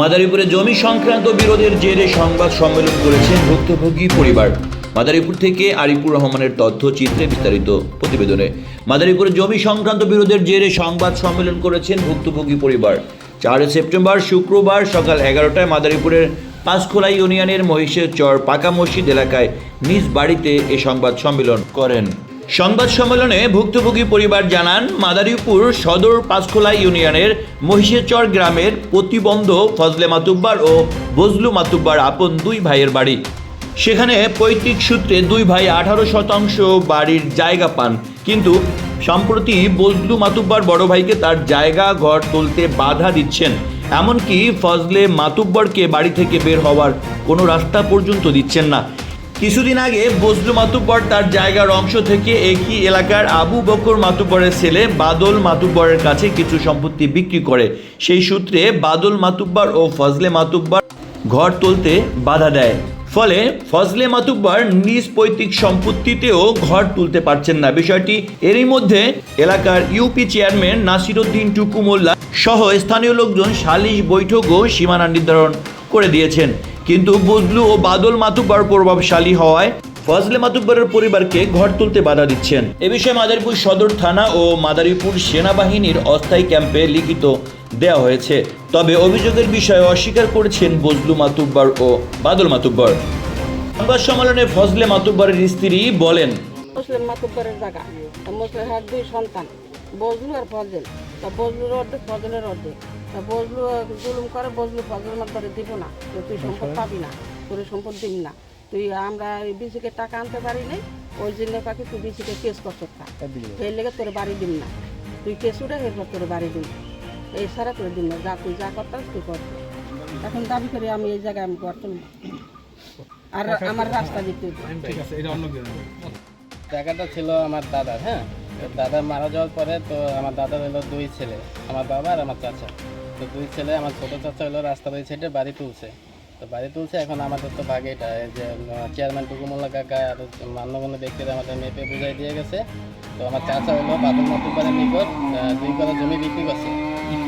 মাদারীপুরে জমি সংক্রান্ত বিরোধের জেরে সংবাদ সম্মেলন করেছেন ভুক্তভোগী পরিবার। মাদারীপুর থেকে আরিফুর রহমানের তথ্য চিত্রে বিস্তারিত প্রতিবেদনে। মাদারীপুরে জমি সংক্রান্ত বিরোধের জেরে সংবাদ সম্মেলন করেছেন ভুক্তভোগী পরিবার। চারই সেপ্টেম্বর, শুক্রবার সকাল এগারোটায় মাদারীপুরের পাঁচখোলা ইউনিয়নের মহিষের চর পাকা মসজিদ এলাকায় নিজ বাড়িতে এ সংবাদ সম্মেলন করেন। সংবাদ সম্মেলনে ভুক্তভোগী পরিবার জানান, মাদারীপুর সদর পাঁচখোলা ইউনিয়নের মহিষেচর গ্রামের প্রতিবন্ধ ফজলে মাতুব্বার ও বজলু মাতুব্বার আপন দুই ভাইয়ের বাড়ি। সেখানে পৈতৃক সূত্রে দুই ভাই আঠারো শতাংশ বাড়ির জায়গা পান, কিন্তু সম্প্রতি বজলু মাতুব্বার বড় ভাইকে তার জায়গা, ঘর তুলতে বাধা দিচ্ছেন। এমনকি ফজলে মাতুব্বরকে বাড়ি থেকে বের হওয়ার কোনো রাস্তা পর্যন্ত দিচ্ছেন না। কিছুদিন আগে বজলু মাতুব্বর তার জায়গার অংশ থেকে একই এলাকার আবু বকর মাতুব্বরের ছেলে বাদল মাতুব্বরের কাছে কিছু সম্পত্তি বিক্রি করে। সেই সূত্রে বাদল মাতুব্বর ও ফজলে মাতুব্বর ঘর তুলতে বাধা দেয়। ফলে ফজলে মাতুব্বর নিজ পৈতৃক সম্পত্তিতেও ঘর তুলতে পারছেন না। বিষয়টি এরই মধ্যে এলাকার ইউপি চেয়ারম্যান নাসিরুদ্দিন টুকু মোল্লা সহ স্থানীয় লোকজন সালিশ বৈঠকও সীমানা নির্ধারণ করে দিয়েছেন। কিন্তু বজলু ও বাদল মাতুব্বর প্রভাবশালী হওয়ায় ফজলে মাতুব্বরের পরিবারকে ঘর তুলতে বাধা দিচ্ছেন। এ বিষয়ে মাদারীপুর সদর থানা ও মাদারীপুর সেনাবাহিনীর অস্থায়ী ক্যাম্পে লিখিত দেওয়া হয়েছে। তবে অভিযোগের বিষয়ে অস্বীকার করেছেন বজলু মাতুব্বর ও বাদল মাতুব্বর। সংবাদ সম্মেলনে ফজলে মাতুব্বরের স্ত্রী বলেন মুসলিম মাতুব্বরের জায়গা। মুসলিম দুই সন্তান, বজলু আর ফজল। বজলুর অর্ধেক, ফজলের অর্ধেক। বজলু জুলুম করে বজলু ফজল মাতবারে দিব না। তুই সম্পদ পাবি না তোর সম্পদ দিবি না। তুই আমরা বিসিকে টাকা আনতে পারি নাই ওই জন্য পাখি তুই বিসিকে কেস করতে থাক সেই লেগে তোর বাড়ি দিবি না। তুই কেস উঠে এরপর তোর বাড়ি দিবি এই সারা করে দিন না। যা তুই যা করতাম তুই কর। এখন দাবি করি আমি এই জায়গায় আমি তুলব। আর আমার রাস্তা দিতে। জায়গাটা ছিল আমার দাদার হ্যাঁ? দাদা মারা যাওয়ার পরে তো আমার দাদার হলো দুই ছেলে আমার বাবা আর আমার চাচা। তো দুই ছেলে, আমার ছোটো চাচা হলো রাস্তা ওই সাইডে বাড়ি তুলছে। তো বাড়ি তুলছে, এখন আমাদের তো ভাগে এটা যে চেয়ারম্যান টুকুমোল্লা কাকা আর মান্যগণ্য ব্যক্তিরা আমাদের মেপে বুঝাই দিয়ে গেছে। তো আমার চাচা হলো বাদল মাতুব্বারের নিকট দুই কলা জমি বিক্রি করছে।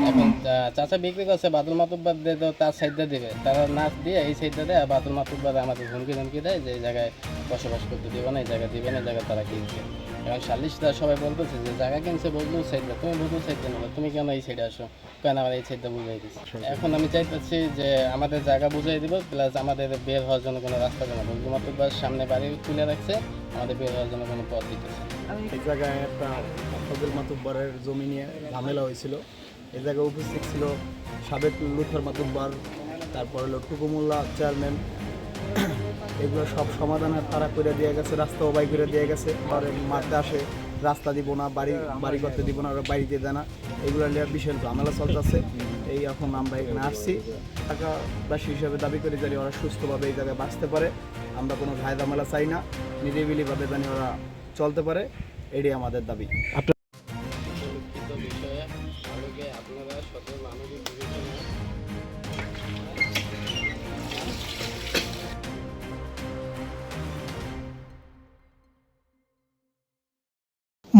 এখন চাচা বিক্রি করছে বাদল মাতুব্বার দিয়ে তো তার সাইডটা দিবে। তারা না দিয়ে এই সাইডটা দেয় বাদল মাতুব্বার আমাদের হুমকি ধমকি দেয় যে এই জায়গায় বসবাস করতে দিবে না এই জায়গায় দিবে না এই জায়গায় তারা কিনছে এখন সালিশরা সবাই বলতেছে যে জায়গা কিনছে বদলু সাইডটা তুমি বদলু সাইডে নেবে তুমি কেন এই সাইডে আসো? কেন আমার এই সাইডটা বুঝাই দিচ্ছি এখন আমি চাইতেছি যে আমাদের জায়গা বুঝাই দিব প্লাস আমাদের বের হওয়ার জন্য কোনো রাস্তা দেয় না। বদলু মাতুব্বার সামনে বাড়ি তুলে রাখছে আমাদের বের হওয়ার জন্য কোনো পথ দিতেছে এই জায়গায় একটা ফজল মাতুব্বরের জমি নিয়ে ঝামেলা হয়েছিল। এই জায়গায় উপস্থিত ছিল সাবেক লুথর মাতুব্বর তারপর হলো টুকুমুল্লা চেয়ারম্যান। এগুলো সব সমাধানের তারা করে দিয়ে গেছে রাস্তা ওবাই করে দিয়ে গেছে। পরে মারতে আসে, রাস্তা দিব না, বাড়ি বাড়ি করতে দিব না, ওরা বাড়িতে দেয় না। এগুলো নিয়ে বিশাল ঝামেলা চলতেছে। এই এখন আমরা এখানে আসছি। টাকাবাসী হিসাবে দাবি করে জানি ওরা সুস্থভাবে এই জায়গায় বাঁচতে পারে। আমরা কোনো ঘায় ঝামেলা চাই না। নিরিবিলিভাবে জানি ওরা চলতে পারে। এটাই আমাদের দাবি।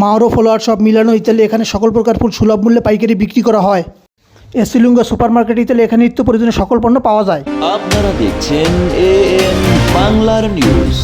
মাওরো ফলোয়ার সব মিলানো ইত্যাদি এখানে সকল প্রকার ফুল সুলভ মূল্যে পাইকারি বিক্রি করা হয়। এসিলুঙ্গা সুপার মার্কেট ইত্যাদি এখানে নিত্য প্রয়োজনীয় সকল পণ্য পাওয়া যায়। আপনারা দেখছেন বাংলার নিউজ